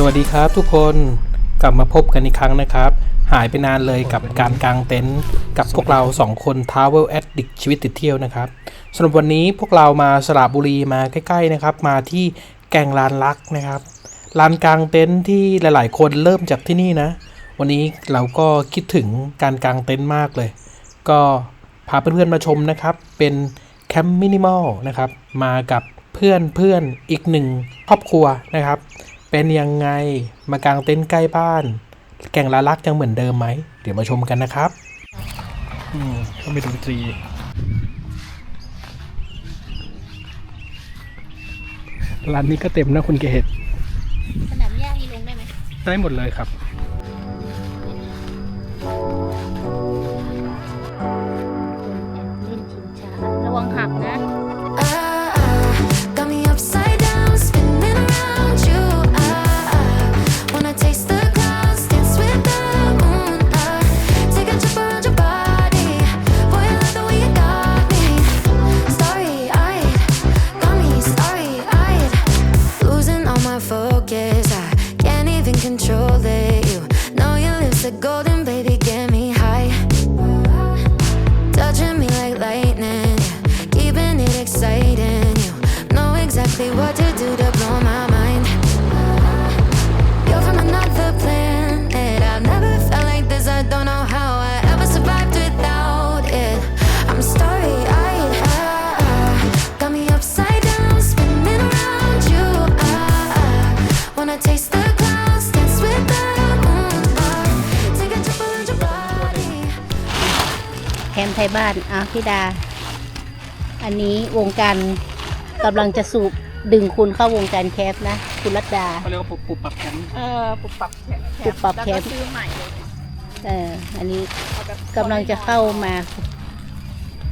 สวัสดีครับทุกคนกลับมาพบกันอีกครั้งนะครับ หายไปนานเลยกับการกางเต็นท์กับพวกเราสองคน Travel Addict ชีวิตติดเที่ยวนะครับสำหรับวันนี้พวกเรามาสระบุรีมาใกล้ๆนะครับ มาที่แก่งลานลักนะครับลานกางเต็นท์ที่หลายๆ คนเริ่มจากที่นี่นะ วันนี้เราก็คิดถึงการกางเต็นท์มากเลย ก็พาเพื่อนๆมาชมนะครับ เป็นแคมป์มินิมอลนะครับ มากับเพื่อนเพื่อนๆอีกหนึ่งครอบครัวนะครับ เป็นยังไง มากางเต็นท์ใกล้บ้าน แก่งลาลักยังเหมือนเดิมไหม เดี๋ยวมาชมกันนะครับอืมต้องไปดนตรีร้านนี้ก็เต็มนะคุณเกศสนามหญ้านี่ลงได้ไหมได้หมดเลยครับ แคมป์ไทยบ้านอะพี่ดา อันนี้วงการกำลังจะสูบดึงคุณเข้าวงการแคปนะ คุณรัตดาเขาเรียกว่าปุบปรับแคมป์เออปุบปรับแคปปุบปรับแคปล้วก็ซื้อใหม่เลยเอออันนี้เอาแบบกำลังจะเข้ามา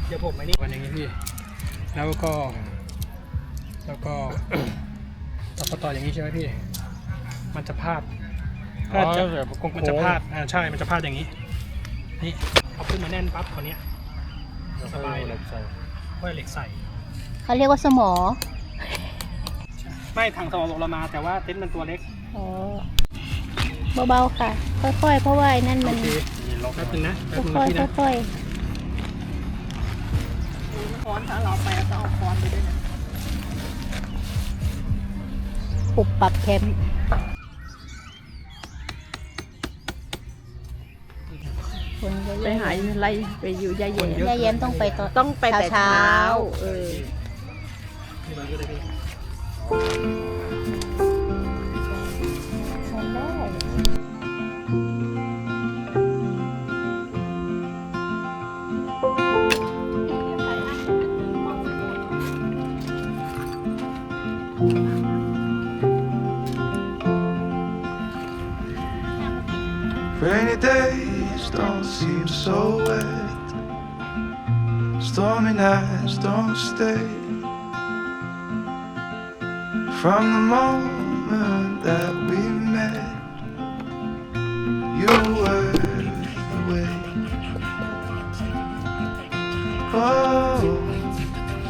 เดี๋ยวผมไอ้นี่วันอย่างนี้พี่ แล้วก็ แล้วก็แล้วก็ต่ออย่างนี้ใช่ไหมพี่ มันจะพลาดถ้าจะมันจะพลาดอ่าใช่มันจะพลาดอย่างนี้ นี่เอาขึ้นมาแน่นปั๊บคนเนี้ยสบายเลยค่อยเหล็กใส่เขาเรียกว่าสมอ ไม่ทางสมองเรามาแต่ว่าเต็นท์มันตัวเล็กอ๋อเบาๆค่ะ ค่อยๆ เพราะว่าไอ้นั่นโอมันเคแป๊บนึงนะแป๊บนึงค่นะอยพี่นะๆค่อยค้อนถ้าเราไปเราต้องเอาค้อนไปด้วยนะๆปุบปรับแคมป์ คนเยอะไปหาอะไรไปอยู่ยายแย่ย่าแย้มต้องไปตอนต้องไปแต่เช้าเช้าๆเออนี่มันก็ได้พี่ so wet. Stormy nights don't stay. From the moment that we met, you were the way. Oh,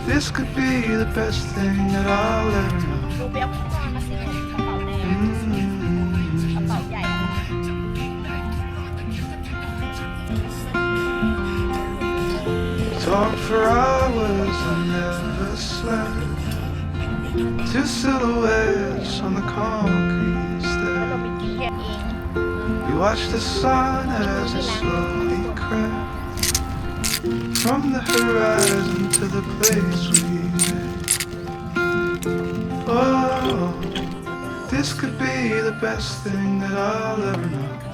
this could be the best thing that I'll ever walked for hours and never slept. Two silhouettes on the concrete stairs. We watched the sun as it slowly crept from the horizon to the place we met. Oh, this could be the best thing that I'll ever know.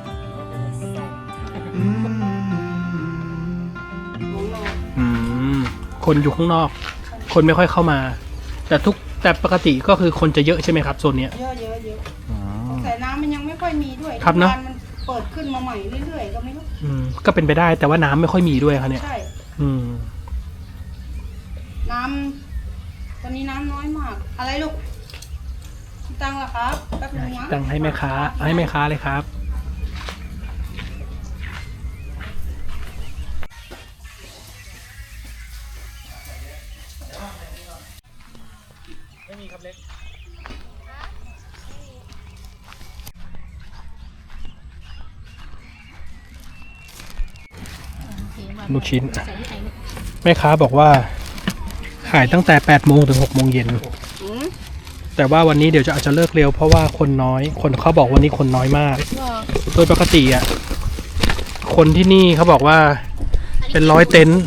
คนอยู่ข้างนอก คนไม่ค่อยเข้ามา แต่ทุกแต่ปกติก็คือคนจะเยอะใช่ไหมครับโซนเนี้ย เยอะเยอะเยอะแต่น้ำมันยังไม่ค่อยมีด้วยครับเนอะทุกวัมันเปิดขึ้นมาใหม่เรื่อยๆก็ไม่รู้อืมก็เป็นไปได้แต่ว่าน้ำไม่ค่อยมีด้วยครับเนี่ย ใช่ อืม น้ำตอนนี้น้ำน้อยมาก อะไรลูกคิดตังค์เหรอครับแป๊บนึงนะ ตั้งให้แม่ค้าให้แม่ค้าเลยครับ เล็กลูกชิ้น แม่ค้าบอกว่า ขายตั้งแต่8โมงถึง6โมงเย็น แต่ว่าวันนี้เดี๋ยวจะอาจจะเลิกเร็วเพราะว่าคนน้อย คนเขาบอกวันนี้คนน้อยมาก โดยปกติอะ คนที่นี่เขาบอกว่าเป็นร้อยเต็นท์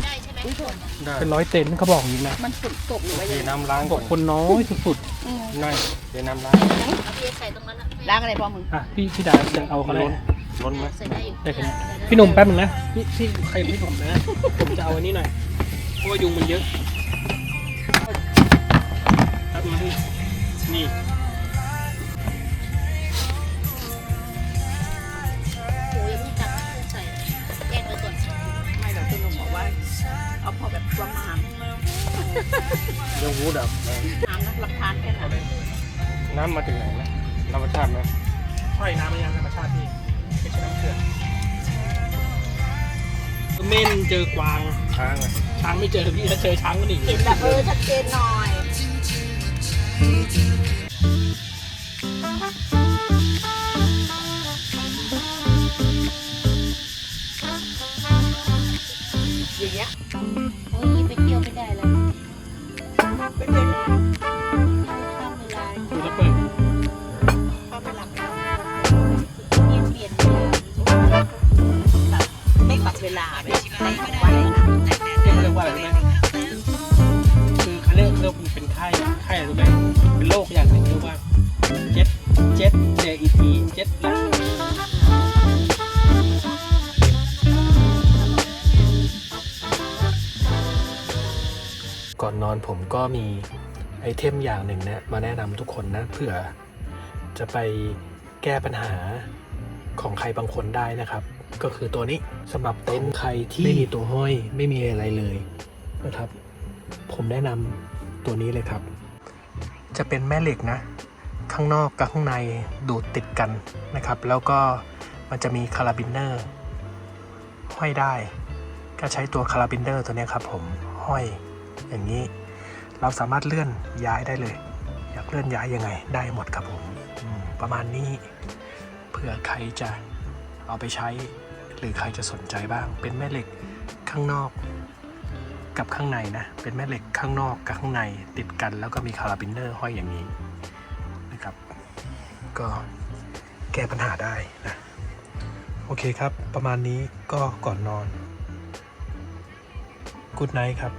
เป็นร้อยเต็นท์เขาบอกอย่างนี้นะมันฝนตกหรือว่าเดี๋ยวน้ำล้างบอกคนน้อยสุดๆหน่อยเดี๋ยวน้ำล้างล้างอะไรพอมึงอะพี่พี่ดาจะเอาเขาล้นล้นไหมใส่ได้อยู่ได้ครับพี่หนุ่มแป๊บนึงนะพี่พี่ใครพี่หนุ่มนะผมจะเอาอันนี้หน่อยเพราะว่ายุงมันเยอะแป๊บนึงพี่นี่ ยังวูดอะน้ำนะหลักฐานแค่นั้นน้ำมาจากไหนนะธรรมชาติไหมใช่น้ำมันยังธรรมชาติพี่ไม่ใช่น้ำเกลือเม่นเจอกวางช้างอะช้างไม่เจอพี่ถ้าเจอช้างก็หนีเห็นแบบเออชัดเจนหน่อย ไม่ปรับเวลาไม่ไม่วันเลยนะเขาเรียกว่าอะไรรู้ไหมคือเขาเรียกเรียกมันเป็นไข้ไข้อะไรรู้ไหมเป็นโรคอย่างหนึ่งเรียกว่าเจ็ดเจ็ดเจอีทีเจ็ดละก่อนนอนผมก็มีไอเทมอย่างหนึ่งนะมาแนะนำทุกคนนะเผื่อจะไปแก้ปัญหาของใครบางคนได้นะครับ ก็คือตัวนี้สำหรับเต็นท์ใครที่ไม่มีตัวห้อยไม่มีอะไรเลยนะครับ ผมแนะนำตัวนี้เลยครับ จะเป็นแม่เหล็กนะ ข้างนอกกับข้างในดูดติดกันนะครับ แล้วก็มันจะมีคาราบินเนอร์ห้อยได้ ก็ใช้ตัวคาราบินเนอร์ตัวเนี้ยครับ ผมห้อยอย่างนี้ เราสามารถเลื่อนย้ายได้เลย อยากเลื่อนย้ายยังไงได้หมดครับผมอืมประมาณนี้เผื่อใครจะเอาไปใช้ หรือใครจะสนใจบ้าง เป็นแม่เหล็กข้างนอกกับข้างในนะ เป็นแม่เหล็กข้างนอกกับข้างในติดกัน แล้วก็มีคาราบินเนอร์ห้อยอย่างนี้นะครับ ก็แก้ปัญหาได้นะ โอเคครับ ประมาณนี้ก็ก่อนนอนกูดไนท์ครับ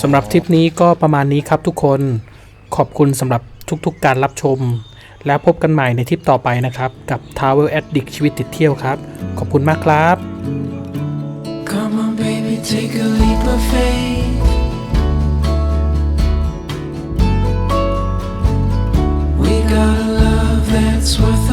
สำหรับทริปนี้ก็ประมาณนี้ครับทุกคนขอบคุณสำหรับทุกๆการรับชม แล้วพบกันใหม่ในทริปต่อไปนะครับ กับ Travel Addict ชีวิตติดเที่ยวครับ ขอบคุณมากครับ Come on, baby, take a leap of faith. We got a love that's worth